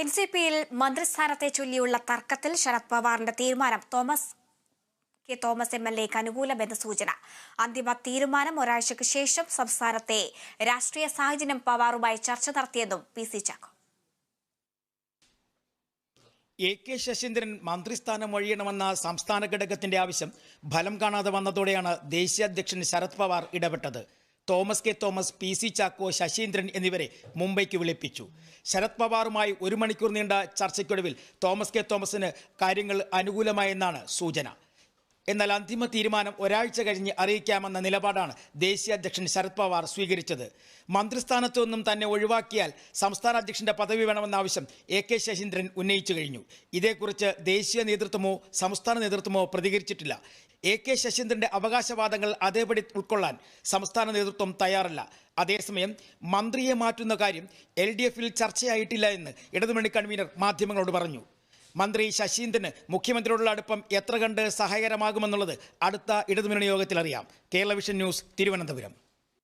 N C പിയിൽ മന്ത്രിസ്ഥാനത്തെ ചൊല്ലിയുള്ള തർക്കത്തിൽ ശരത് പവാറിന്റെ തീരുമാനം Thomas K Thomas M L എക്ക് അനുകൂലമെന്ന് സൂചന. അന്തിമ തീരുമാനം ഒരാഴ്ചയ്ക്ക് ശേഷം സംസ്ഥാനത്തെ രാഷ്ട്രീയ സാഹചര്യം പവാറുമായി ചർച്ച നടത്തിയെന്നും P C Chacko. A K Saseendran മന്ത്രിസ്ഥാനം ഒഴിയണമെന്ന സംസ്ഥാന ഘടകത്തിന്റെ ആവശ്യം ഫലം കാണാതെ വന്നതോടെയാണ് ദേശീയ അധ്യക്ഷൻ ശരത് പവാർ ഇടപെട്ടത്. Thomas K Thomas P C Chacko Saseendran എന്നിവരെ മുംബൈക്ക് വിളിപ്പിച്ചു. ശരത് പവാറുമായി ഒരു മണിക്കൂർ നീണ്ട ചർച്ചയ്ക്കൊടുവിൽ തോമസ് കെ തോമസിന് കാര്യങ്ങൾ അനുകൂലമായെന്നാണ് സൂചന. എന്നാൽ അന്തിമ തീരുമാനം ഒരാഴ്ച കഴിഞ്ഞ് അറിയിക്കാമെന്ന നിലപാടാണ് ദേശീയ അധ്യക്ഷൻ ശരത് പവാർ സ്വീകരിച്ചത്. മന്ത്രിസ്ഥാനത്തു നിന്നും തന്നെ ഒഴിവാക്കിയാൽ സംസ്ഥാന അധ്യക്ഷന്റെ പദവി വേണമെന്ന ആവശ്യം എ കെ ശശീന്ദ്രൻ ഉന്നയിച്ചു കഴിഞ്ഞു. ഇതേക്കുറിച്ച് ദേശീയ നേതൃത്വമോ സംസ്ഥാന നേതൃത്വമോ പ്രതികരിച്ചിട്ടില്ല. എ കെ ശശീന്ദ്രന്റെ അവകാശവാദങ്ങൾ അതേപടി ഉൾക്കൊള്ളാൻ സംസ്ഥാന നേതൃത്വം തയ്യാറല്ല. അതേസമയം മന്ത്രിയെ മാറ്റുന്ന കാര്യം എൽ ചർച്ചയായിട്ടില്ല എന്ന് ഇടതുമണി കൺവീനർ മാധ്യമങ്ങളോട് പറഞ്ഞു. മന്ത്രി ശശീന്ദ്രന് മുഖ്യമന്ത്രിയോടുള്ള അടുപ്പം എത്ര കണ്ട് സഹായകരമാകുമെന്നുള്ളത് അടുത്ത ഇടതുമുന്നണി യോഗത്തിൽ അറിയാം. Kerala vision news Thiruvananthapuram.